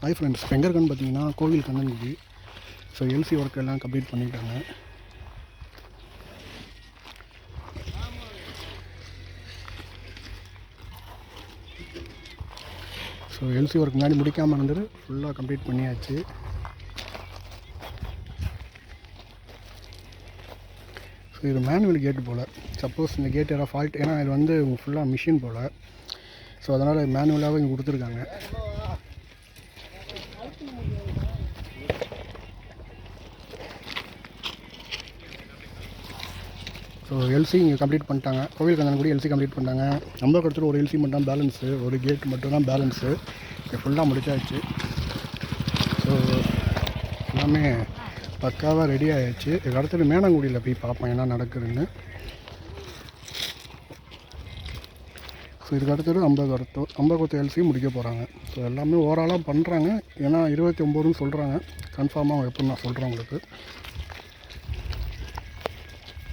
Hi friends ஃபெங்கர் எங்கே பார்த்தீங்கன்னா கோவில் கண்ணன்கி ஸோ எல்சி ஒர்க் எல்லாம் கம்ப்ளீட் பண்ணிட்டாங்க. ஸோ எல்சி ஒர்க் முன்னாடி முடிக்காமல் இருந்தது ஃபுல்லாக கம்ப்ளீட் பண்ணியாச்சு. ஸோ இது மேனுவல் கேட்டு போல். சப்போஸ் இந்த கேட் யாராவது ஃபால்ட் ஏன்னா இது வந்து ஃபுல்லாக மிஷின் போல். ஸோ அதனால் மேனுவலாகவே இங்கே கொடுத்துருக்காங்க. ஸோ எல்சி இங்கே கம்ப்ளீட் பண்ணிட்டாங்க. கோவில் கந்தன் கூட எல்சி கம்ப்ளீட் பண்ணிட்டாங்க. நம்ம கடத்தில் ஒரு எல்சி மட்டும் தான் பேலன்ஸு ஒரு கேட் மட்டும் தான் பேலன்ஸு இங்கே ஃபுல்லாக முடிச்சாச்சு. ஸோ எல்லாமே பக்காவாக ரெடி ஆகிடுச்சு இதுக்கு அடுத்தது மேனங்குடியில் போய் பார்ப்போம் என்ன நடக்குதுன்னு. ஸோ இதுக்கு அடுத்தது ஐம்பது ஐம்பது எல்சி முடிக்க போகிறாங்க ஸோ எல்லாமே ஓவராலாக பண்ணுறாங்க ஏன்னா இருபத்தி ஒம்போதுன்னு சொல்கிறாங்க கன்ஃபார்மாக எப்படின்னு நான் சொல்கிறேன் உங்களுக்கு.